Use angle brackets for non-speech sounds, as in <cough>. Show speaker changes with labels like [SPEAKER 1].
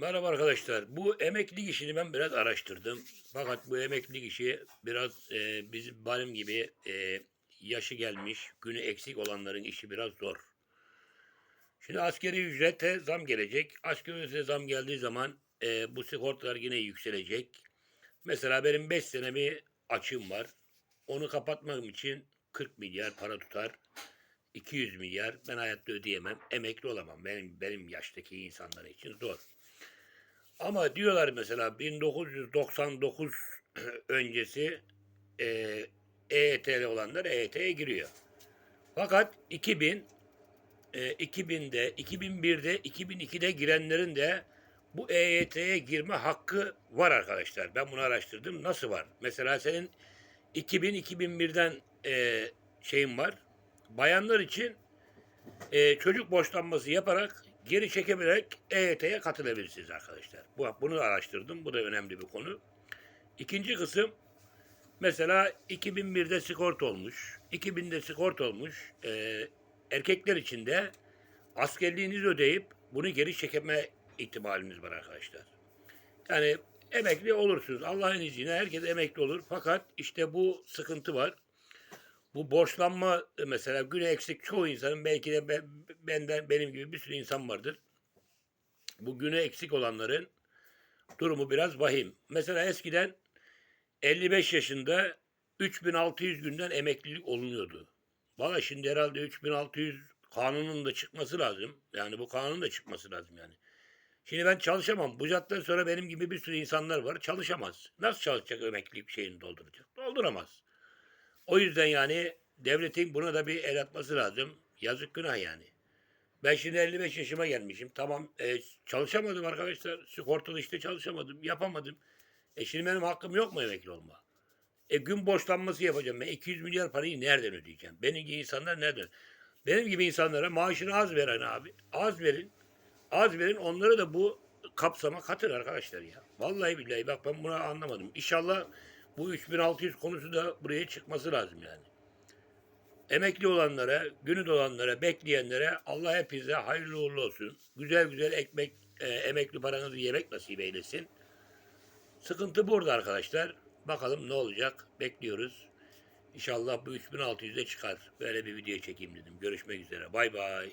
[SPEAKER 1] Merhaba arkadaşlar. Bu emeklilik işini ben biraz araştırdım. Fakat bu emeklilik işi biraz e, bizim benim gibi e, yaşı gelmiş, günü eksik olanların işi biraz zor. Şimdi askeri ücrete zam gelecek. Askeri ücrete zam geldiği zaman e, bu sigortalar yine yükselecek. Mesela benim 5 sene bir açığım var. Onu kapatmam için 40 milyar para tutar. 200 milyar ben hayatta ödeyemem. Emekli olamam. Benim benim yaştaki insanlar için zor. Ama diyorlar mesela 1999 <clears throat> öncesi e, EYT'li olanlar EYT'ye giriyor. Fakat 2000 e, 2000'de, 2001'de, 2002'de girenlerin de bu EYT'ye girme hakkı var arkadaşlar. Ben bunu araştırdım. Nasıl var? Mesela senin 2000-2001'den e, şeyin var. Bayanlar için e, çocuk boşlanması yaparak geri çekebilerek EYT'ye katılabilirsiniz arkadaşlar. Bu, bunu araştırdım. Bu da önemli bir konu. İkinci kısım mesela 2001'de sigorta olmuş. 2000'de sigorta olmuş. E, erkekler için de askerliğinizi ödeyip bunu geri çekeme ihtimaliniz var arkadaşlar. Yani emekli olursunuz. Allah'ın izniyle herkes emekli olur. Fakat işte bu sıkıntı var. Bu borçlanma e, mesela güne eksik çoğu insanın belki de ben- benden benim gibi bir sürü insan vardır. Bu güne eksik olanların durumu biraz vahim. Mesela eskiden 55 yaşında 3600 günden emeklilik olunuyordu. Valla şimdi herhalde 3600 kanunun da çıkması lazım. Yani bu kanunun da çıkması lazım yani. Şimdi ben çalışamam. Bu saatten sonra benim gibi bir sürü insanlar var. Çalışamaz. Nasıl çalışacak emeklilik şeyini dolduracak? Dolduramaz. O yüzden yani devletin buna da bir el atması lazım. Yazık günah yani. Ben şimdi 55 yaşıma gelmişim. Tamam e, çalışamadım arkadaşlar. Sigortalı işte çalışamadım. Yapamadım. E şimdi benim hakkım yok mu emekli olma? E gün borçlanması yapacağım. Ben 200 milyar parayı nereden ödeyeceğim? Benim gibi insanlar nereden? Benim gibi insanlara maaşını az veren abi. Az verin. Az verin. Onları da bu kapsama katın arkadaşlar ya. Vallahi billahi bak ben bunu anlamadım. İnşallah bu 3600 konusu da buraya çıkması lazım yani. Emekli olanlara, günü dolanlara, bekleyenlere Allah hepinize hayırlı uğurlu olsun. Güzel güzel ekmek, e, emekli paranızı yemek nasip eylesin. Sıkıntı burada arkadaşlar. Bakalım ne olacak. Bekliyoruz. İnşallah bu 3600'e çıkar. Böyle bir video çekeyim dedim. Görüşmek üzere. Bay bay.